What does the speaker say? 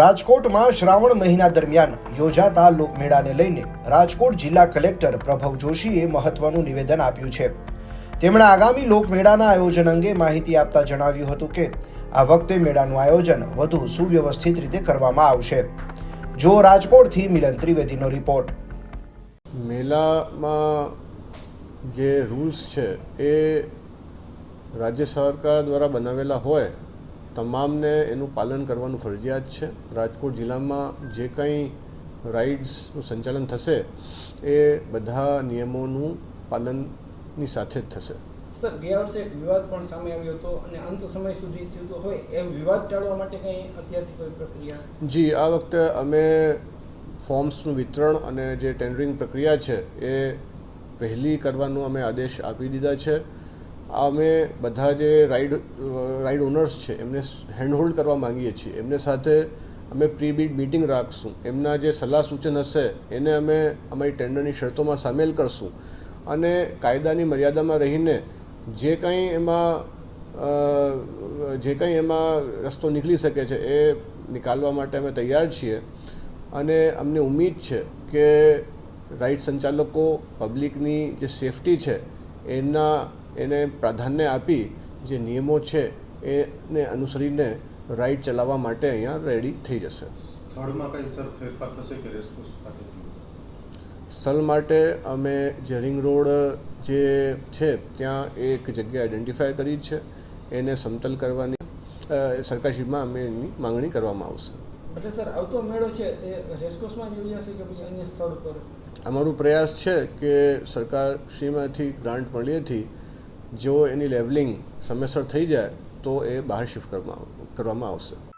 રાજકોટમાં શ્રાવણ મહિના દરમિયાન યોજાતા લોકમેળાને લઈને રાજકોટ જિલ્લા કલેક્ટર પ્રભવ જોશીએ મહત્વનું નિવેદન આપ્યું છે. તેમણે આગામી લોકમેળાના આયોજન અંગે માહિતી આપતા જણાવ્યું હતું કે, આ વખતે મેળાનું આયોજન વધુ સુવ્યવસ્થિત રીતે કરવામાં આવશે. જો રાજકોટથી મિલન ત્રિવેદીનો રિપોર્ટ. મેળામાં જે રૂલ્સ છે, એ રાજ્ય સરકાર દ્વારા બનાવેલા હોય તમામને એનું પાલન કરવાનું ફરજિયાત છે. રાજકોટ જિલ્લામાં જે કંઈ રાઇડ્સનું સંચાલન થશે એ બધા નિયમોનું પાલનની સાથે જ થશે. સર ગયા વર્ષે એક વિવાદ પણ સામે આવ્યો હતો અને અંત સમય સુધી થયું તો હોય એ વિવાદ ટાળવા માટે કંઈ અત્યારથી કોઈ પ્રક્રિયા? જી આ વખતે અમે ફોર્મ્સનું વિતરણ અને જે ટેન્ડરિંગ પ્રક્રિયા છે એ વહેલી કરવાનો અમે આદેશ આપી દીધા છે. અમે બધા જે રાઇડ રાઇડ ઓનર્સ છે, એમને હેન્ડહોલ્ડ કરવા માંગીએ છીએ. એમને સાથે અમે પ્રી બીડ મિટિંગ રાખશું. એમના જે સલાહ સૂચન હશે, એને અમે અમારી ટેન્ડરની શરતોમાં સામેલ કરશું. અને કાયદાની મર્યાદામાં રહીને જે કંઈ એમાં જે કંઈ એમાં રસ્તો નીકળી શકે છે, એ નિકાલવા માટે અમે તૈયાર છીએ. અને અમને ઉમ્મીદ છે કે રાઇડ સંચાલકો પબ્લિકની જે સેફટી છે એના એને પ્રાધાન્ય આપી જે નિયમો છે એને અનુસરીને રાઇડ ચલાવવા માટે અહીંયા રેડી થઈ જશે. સ્થળ માટે અમે જે રિંગ રોડ જે છે ત્યાં એક જગ્યા આઈડેન્ટિફાય કરી છે. એને સમતલ કરવાની સરકારશ્રીમાં અમે એની માંગણી કરવામાં આવશે. એટલે સર, આવતો મેળો છે એ રેસકોર્સમાં યોજાશે કે પછી અન્ય સ્થળ ઉપર અમારો પ્રયાસ છે કે સરકારશ્રીમાંથી ગ્રાન્ટ મળીએથી જો એની લેવલિંગ સમયસર થઈ જાય તો એ બહાર શિફ્ટ કરવામાં કરવામાં આવશે.